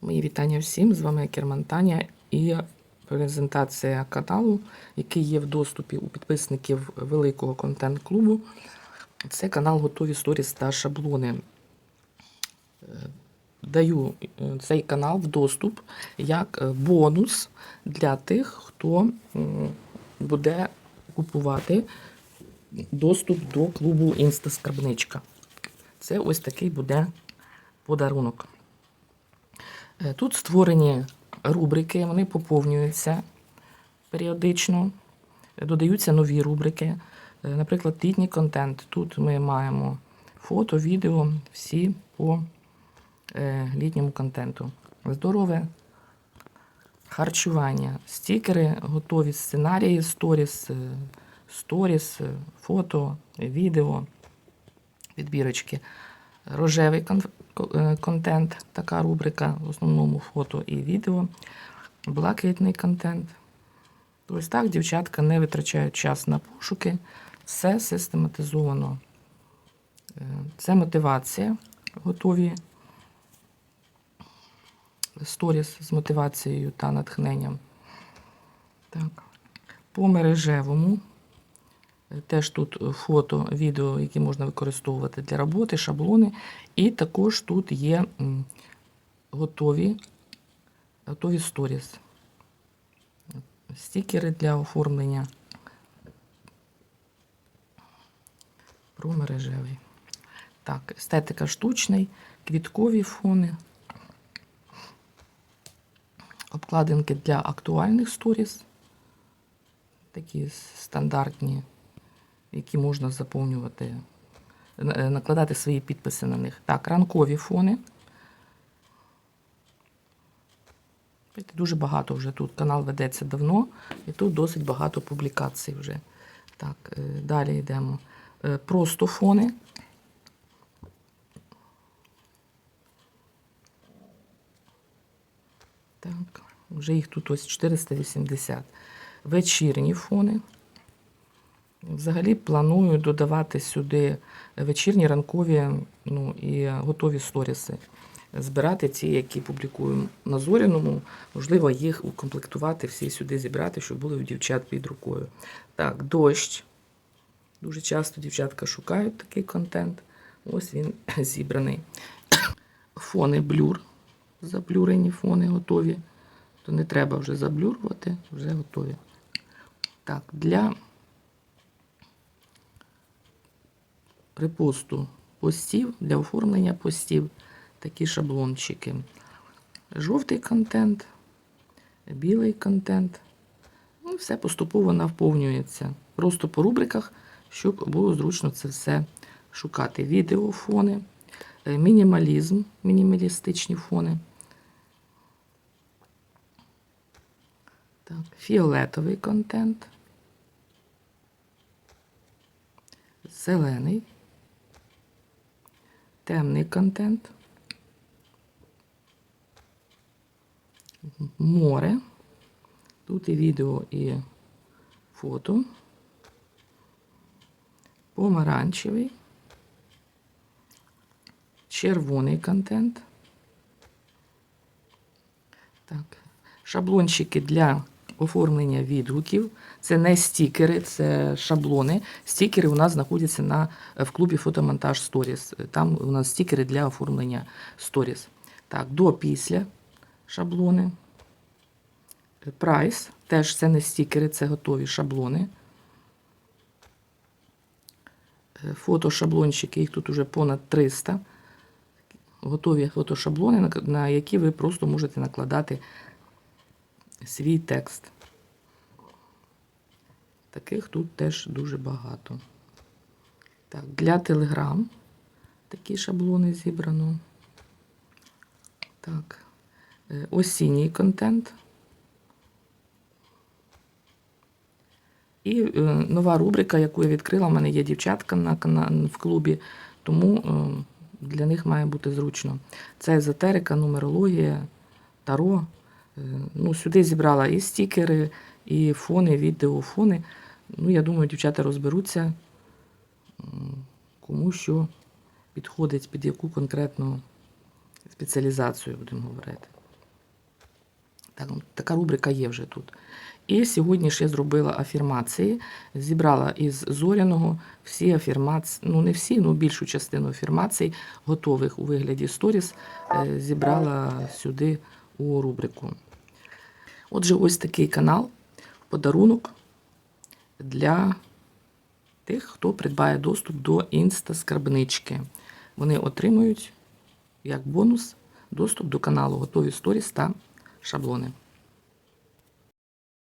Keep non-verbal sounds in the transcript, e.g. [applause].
Мої вітання всім. З вами Керман Таня і презентація каналу, який є в доступі у підписників великого контент-клубу. Це канал Готові сторіс та шаблони. Е, Даю е, цей канал в доступ як е, бонус для тих, хто буде купувати доступ до клубу Інстаскарбничка. Це ось такий буде подарунок. Е, Тут створені рубрики, вони поповнюються періодично, Е, додаються нові рубрики. Е, Наприклад, літній контент. Тут ми маємо фото, відео, всі по літньому контенту. Здорове харчування, стікери, готові сценарії, сторіс, сторіс, фото, відео, відбірочки. Рожевий кон- ко- е, контент, така рубрика, в основному фото і відео, блакитний контент. Ось так дівчатка не витрачають час на пошуки, все систематизовано. Е, Це мотивація, готові сторіс з мотивацією та натхненням. Так. По мережевому. Теж тут фото, відео, які можна використовувати для роботи, шаблони. І також тут є готові, готові сторіс. Стікери для оформлення. Про мережевий. Так, естетика штучний, квіткові фони. Обкладинки для актуальних сторіс. Такі стандартні, які можна заповнювати, е, накладати свої підписи на них. Так, ранкові фони. Дуже багато вже тут. Канал ведеться давно, і тут досить багато публікацій вже. Так, е, далі йдемо. Е, Просто фони. Так, вже їх тут ось 480. Вечірні фони. Взагалі планую додавати сюди вечірні, ранкові ну, і готові сторіси. Збирати ті, які публікую на зоряному, можливо, їх укомплектувати, всі сюди зібрати, щоб були у дівчат під рукою. Так, дощ. Дуже часто дівчатка шукають такий контент. Ось він [clears throat] зібраний. Фони блюр. Заблюрені фони готові. То не треба вже заблюрувати, вже готові. Так, для репосту постів, для оформлення постів такі шаблончики. Жовтий контент, білий контент. Ну, все поступово наповнюється. Просто по рубриках, щоб було зручно це все шукати. Відеофони, е, мінімалізм, мінімалістичні фони. Так, фіолетовий контент. Зелений. Темний контент. Море. Тут і відео, і фото. Помаранчевий. Червоний контент. Так. Шаблончики для оформлення відгуків. Це не стікери, це шаблони. Стікери у нас знаходяться на, в клубі фотомонтаж Сторіс. Там у нас стікери для оформлення сторіс. Так, до після шаблони. Прайс. Теж це не стікери, це готові шаблони. Е, Фотошаблончики, їх тут уже понад 300. Готові фотошаблони, на які ви просто можете накладати свій текст. Таких тут теж дуже багато. Так, для Telegram такі шаблони зібрано. Так, е, осінній контент. І е, нова рубрика, яку я відкрила, у мене є дівчатка на, кана- в клубі, тому е, для них має бути зручно. Це езотерика, нумерологія, таро. Е, ну, сюди зібрала і стікери, і фони, відеофони. Ну, я думаю, дівчата розберуться, кому що підходить, під яку конкретну спеціалізацію будемо говорити. Так, така рубрика є вже тут. І сьогодні ж я зробила афірмації, зібрала із зоряного всі афірмації, ну не всі, ну більшу частину афірмацій, готових у вигляді сторіс, е, зібрала сюди у рубрику. Отже, ось такий канал подарунок для тих, хто придбає доступ до інста-скарбнички. Вони отримують як бонус доступ до каналу Готові сторіс та шаблони.